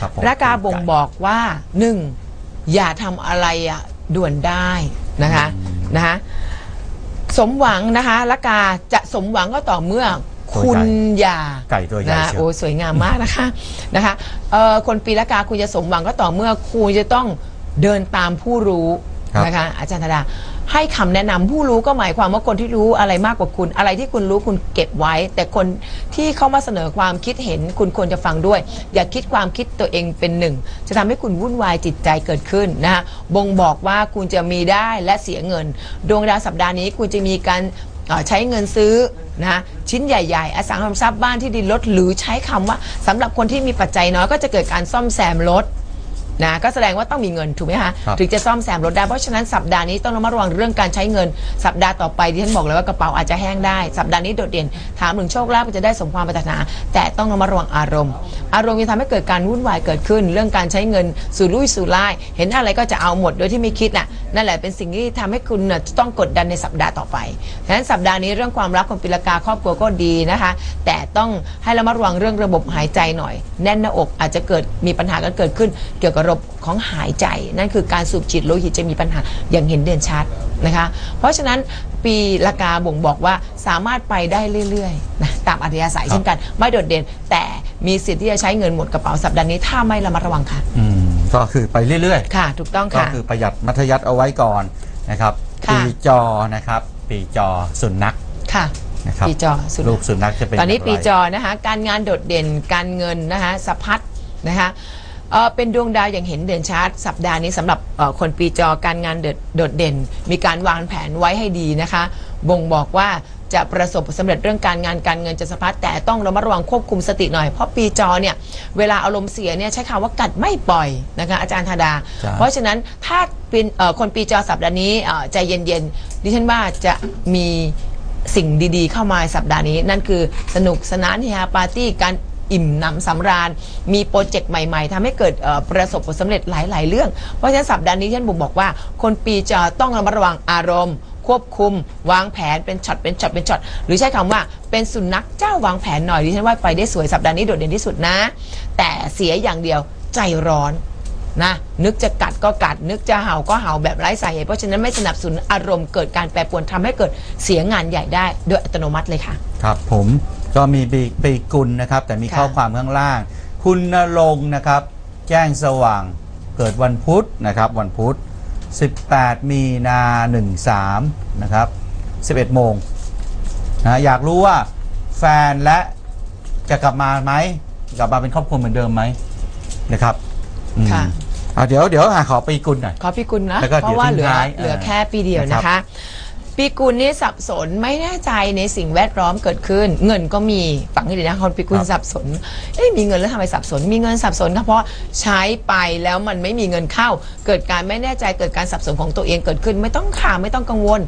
ครับผมระกาบ่งบอกว่าหนึ่งอย่าทำอะไรอะด่วนได้นะคะนะคะสมหวังนะคะละกาจะสมหวังก็ต่อเมื่อตัวคุณใหญ่อย่าไก่ตัวใหญ่นะเชียว โอ้สวยงามมากนะคะนะคะเอ่อคนปีละกาคุณจะสมหวังก็ต่อเมื่อคุณจะต้องเดินตามผู้รู้ ครับ นะคะอาจารย์ธดาให้คำแนะนำผู้รู้ก็หมายความว่าคนที่รู้อะไรมากกว่าคุณ อะไรที่คุณรู้คุณเก็บไว้ แต่คนที่เข้ามาเสนอความคิดเห็นคุณควรจะฟังด้วย อย่าคิดความคิดตัวเองเป็นหนึ่ง จะทำให้คุณวุ่นวายจิตใจเกิดขึ้นนะคะบ่งบอกว่าคุณจะมีได้และเสียเงิน ดวงดาวสัปดาห์นี้คุณจะมีการ เอ่อใช้เงินซื้อนะชิ้นใหญ่ ๆ อสังหาริมทรัพย์บ้านที่ดินรถหรือใช้คำว่าสำหรับคนที่มีปัจจัยน้อยก็จะเกิดการซ่อมแซมรถ นะก็แสดงว่าต้องมีเงินถูกไหมคะครับ ถึงจะซ่อมแซมรถได้เพราะฉะนั้นสัปดาห์นี้ต้องระมัดระวังเรื่องการใช้เงิน สัปดาห์ต่อไปที่ฉันบอกเลยว่ากระเป๋าอาจจะแห้งได้สัปดาห์นี้โดดเด่น ถามถึงโชคลาภก็จะได้สมความปรารถนา แต่ต้องระมัดระวังอารมณ์ อารมณ์จะทำให้เกิดการวุ่นวายเกิดขึ้น เรื่องการใช้เงินสู่ลุยสู่ไล่เห็นอะไรก็จะเอาหมดโดยที่ไม่คิดน่ะนั่นแหละเป็นสิ่งที่ทำให้คุณน่ะต้องกดดันในสัปดาห์ต่อไปฉะนั้นสัปดาห์นี้เรื่องความรักคนปีละกาครอบครัวก็ดีนะคะ แต่ต้องให้ระมัดระวังเรื่องระบบหายใจหน่อย แน่นหน้าอกอาจจะเกิดมีปัญหากันเกิดขึ้นเกี่ยวกับระบบของหายใจ นั่นคือการสูบฉีดโลหิตจะมีปัญหาอย่างเห็นเด่นชัดนะคะ เพราะฉะนั้นปีละกาบ่งบอกว่าสามารถไปได้เรื่อยๆนะตามอัธยาศัยเช่นกัน ไม่โดดเด่น แต่มีสิทธิ์ที่จะใช้เงินหมดกระเป๋าสัปดาห์นี้ถ้าไม่ระมัดระวังค่ะอืมก็คือไปเรื่อยค่ะ ถูกต้องๆก็ค่ะ คือประหยัดมัธยัติเอาไว้ก่อนนะครับ ค่ะ ปีจอนะครับ ปีจอสุนัขค่ะ นะครับปีจอสุดลูกสุนัขจะเป็นตอนนี้ย่างไร ปีจอนะคะการงานโดดเด่นการเงินนะคะสะพัดนะคะ เอ่อเป็นดวงดาวอย่างเห็นเด่นชัดสัปดาห์นี้สำหรับเอ่อคนปีจอการงานเดดโดดเด่น มีการวางแผนไว้ให้ดีนะคะ บ่งบอกว่าจะประสบผลสำเร็จเรื่องการงานการเงินจะสะพัดแต่ต้องระมัดระวังควบคุมสติหน่อยเพราะปีจอเนี่ยเวลาอารมณ์เสียเนี่ยใช้คำว่ากัดไม่ปล่อยนะคะอาจารย์ธาดา จ้ะ เพราะฉะนั้นถ้าเป็นเอ่อคนปีจอสัปดาห์นี้เอ่อใจเย็นๆดิฉันว่าจะมี สิ่งดีๆ เข้ามาสัปดาห์นี้ นั่นคือสนุกสนานเฮฮาปาร์ตี้การ อิ่มหนำสำราญ มีโปรเจกต์ใหม่ๆทำให้เกิดเอ่อประสบผลสำเร็จหลาย ๆ เรื่อง เพราะฉะนั้นสัปดาห์นี้ฉันบ่งบอกว่า คนปีจอต้องระมัดระวังอารมณ์ ควบคุม วางแผนเป็นช็อตเป็นช็อตเป็นช็อตหรือใช้คำว่าเป็นสุนัขเจ้าวางแผนหน่อยดิฉันว่าไปได้สวยสัปดาห์นี้โดดเด่นที่สุดนะ แต่เสียอย่างเดียวใจร้อนนะนึกจะกัดก็กัด นึกจะเห่าก็เห่าแบบไร้สาเหตุเพราะฉะนั้นไม่สนับสนุนอารมณ์เกิดการแปรปรวนทำให้เกิดเสียงานใหญ่ได้โดยอัตโนมัติเลยค่ะ ครับผม ก็มีปีปีกุลนะครับ แต่มีค่ะ ข้อความข้างล่าง คุณนรงค์นะครับ แจ้งสว่างเกิดวันพุธนะครับ วันพุธ 18 มีนา 13 นะครับ 11 โมงนะอยากรู้ว่าแฟนและจะกลับมาไหมกลับมาเป็นครอบครัวเหมือนเดิมไหมนะครับอืมค่ะอะเดี๋ยวเดี๋ยวอะขอปีกุลหน่อย ขอพี่กุลนะ แล้วก็เพราะว่าเหลือเดี๋ยวทิ้งท้ายเหลือเอ่อแค่ปีเดียวนะนะครัคะ บ ปีกุลนี่สับสนไม่แน่ใจในสิ่งแวดล้อมเกิดขึ้น เงินก็มีฝังให้ดีนะคนปีกุลครับสับสนเอ๊ะมีเงินแล้วทำไมสับสน มีเงินสับสนก็เพราะใช้ไปแล้วมันไม่มีเงินเข้า เกิดการไม่แน่ใจเกิดการสับสนของตัวเองเกิดขึ้น ไม่ต้องข่าไม่ต้องกังวล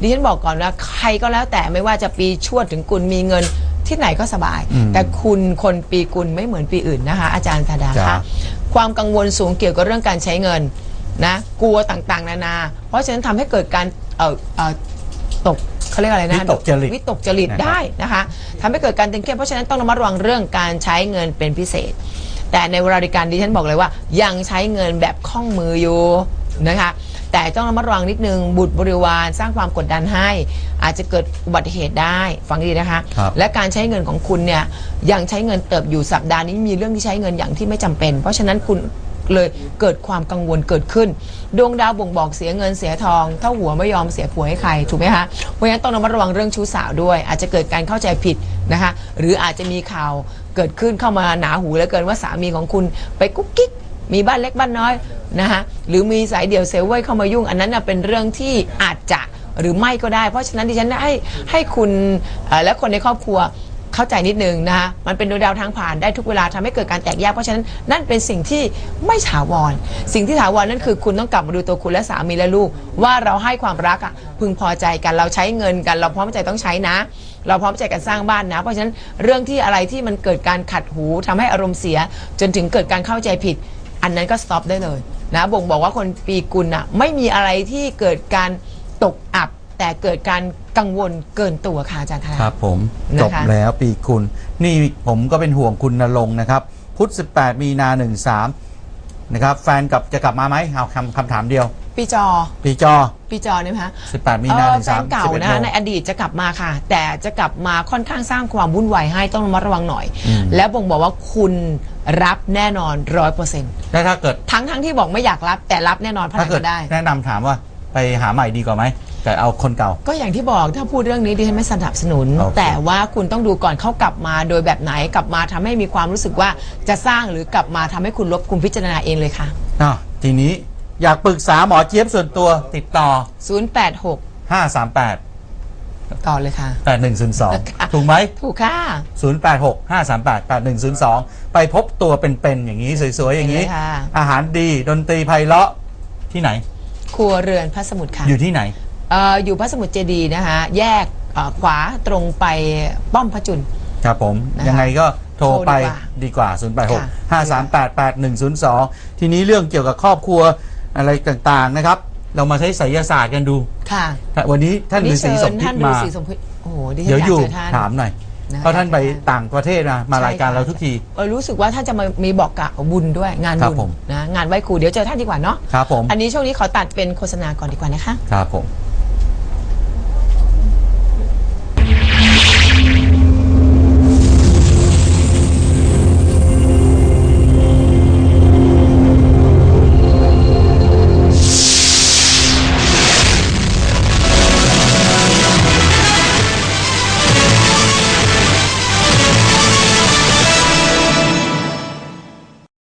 ดิฉันบอกก่อนว่าใครก็แล้วแต่ไม่ว่าจะปีชวดถึงกุลมีเงินที่ไหนก็สบายอืมแต่คุณคนปีกุลไม่เหมือนปีอื่นนะคะ อาจารย์ธาดาจ้ะคะความกังวลสูงเกี่ยวกับเรื่องการใช้เงินนะกลัวต่างๆ นานา เพราะฉะนั้นทำให้เกิดการเอ่อเอ่อ ตกเขาเรียกอะไรนะวิตกจริตวิตกจริตนะครับได้นะคะทำให้เกิดการตึงเครียดเพราะฉะนั้นต้องระมัดระวังเรื่องการใช้เงินเป็นพิเศษ แต่ในเวลาเดียวกันดิฉันบอกเลยว่า ยังใช้เงินแบบคล่องมืออยู่นะคะแต่ต้องระมัดระวังนิดนึงบุตรบริวารสร้างความกดดันให้ อาจจะเกิดอุบัติเหตุได้ฟังดีนะคะครับและการใช้เงินของคุณเนี่ยยังใช้เงินเติบอยู่สัปดาห์นี้มีเรื่องที่ใช้เงินอย่างที่ไม่จำเป็น เพราะฉะนั้นคุณ เลยเกิดความกังวลเกิดขึ้น ดวงดาวบ่งบอกเสียเงินเสียทองเท่าหัวไม่ยอมเสียผัวให้ใครถูกไหมคะเพราะฉะนั้นต้องระมัดระวังเรื่องชู้สาวด้วย อาจจะเกิดการเข้าใจผิดนะคะหรืออาจจะมีข่าวเกิดขึ้นเข้ามาหนาหูเหลือเกินว่าสามีของคุณไปกุ๊กกิ๊กมีบ้านเล็กบ้านน้อยนะคะหรือมีสายเดี่ยวเซลเว่ยเข้ามายุ่ง อันนั้นนะเป็นเรื่องที่อาจจะหรือไม่ก็ได้ เพราะฉะนั้นดิฉันให้ให้คุณและคนในครอบครัว เข้าใจนิดนึงนะคะมันเป็นดวงดาวทางผ่านได้ทุกเวลาทำให้เกิดการแตกแยกเพราะฉะนั้นนั่นเป็นสิ่งที่ไม่ถาวร สิ่งที่ถาวรนั่นคือคุณต้องกลับมาดูตัวคุณและสามีและลูก ว่าเราให้ความรักอะพึงพอใจกันเราใช้เงินกัน เราพร้อมใจต้องใช้นะ เราพร้อมใจกันสร้างบ้านนะ เพราะฉะนั้นเรื่องที่อะไรที่มันเกิดการขัดหูทำให้อารมณ์เสีย จนถึงเกิดการเข้าใจผิด อันนั้นก็สต็อปได้เลยนะบ่งบอกว่าคนปีกุลน่ะไม่มีอะไรที่เกิดการตกอับ แต่เกิดการกังวลเกินตัวค่ะอาจารย์ธนา ครับผมนะคะ จบแล้วปีคุณ นี่ผมก็เป็นห่วงคุณนรงค์นะครับ พุธ18 มีนา13นะครับ แฟนกับจะกลับมาไหมเอาคำคำถามเดียว ปีจอ ปีจอ ปีจอเนี่ยไหมคะ18 มีเอ่นาอ13 แฟนเก่า11นะโมคะงในอดีตจะกลับมาค่ะ แต่จะกลับมาค่อนข้างสร้างความวุ่นวายให้ต้องระมัดระวังหน่อย อืม และบ่งบอกว่าคุณรับแน่นอนร้อยเปอร์เซ็นต์แล้วถ้าเกิดทั้งทั้งที่บอกไม่อยากรับแต่รับแน่นอนพถ้านันเกิดก็ได้ แนะนำถามว่าไปหาใหม่ดีกว่าไหม แต่เอาคนเก่า ก็อย่างที่บอกถ้าพูดเรื่องนี้ดิฉันไม่สนับสนุน โอเค แต่ว่าคุณต้องดูก่อนเขากลับมาโดยแบบไหนกลับมาทำให้มีความรู้สึกว่าจะสร้างหรือกลับมาทำให้คุณลบคุณพิจารณาเองเลยค่ะ อะทีนี้อยากปรึกษาหมอเจี๊ยบส่วนตัวติดต่อ 086 538 ต่อเลยค่ะ 8102 ถูกไหม ถูกค่ะ 086 538 8102 ไปพบตัวเป็นๆอย่างนี้ สวยๆ อย่างนี้เห็นไหมคะอาหารดีดนตรีไพเราะที่ไหน ครัวเรือนพระสมุทรค่ะ อยู่ที่ไหน เอ่ออยู่พระสมุทรเจดีย์นะคะแยกเอ่อขวาตรงไปป้อมพระจุล ครับผม นะคะยังไงก็โทรไปโทรดีกว่าดีกว่าค่ะ086 538 8102 ทีนี้เรื่องเกี่ยวกับครอบครัวอะไรต่างๆนะครับ เรามาใช้ไสยศาสตร์กันดู ค่ะวันนี้ท่านฤาษีสมพิท่าษนฤามาษีสมพิษโอ้โหดิฉันเดี๋ยวอยากอยู่เจอท่านถามหน่อยนะคะเพราะท่านไปต่างประเทศมามาใช่รายการค่ะ เราทุกที เออรู้สึกว่าท่านจะมามีบอกกล่าวบุญด้วยงานครับบุญผม นะงานไหว้ครูเดี๋ยวเจอท่านดีกว่าเนาะครับผม อันนี้ช่วงนี้ขอตัดเป็นโฆษณาก่อนดีกว่านะคะ ครับผม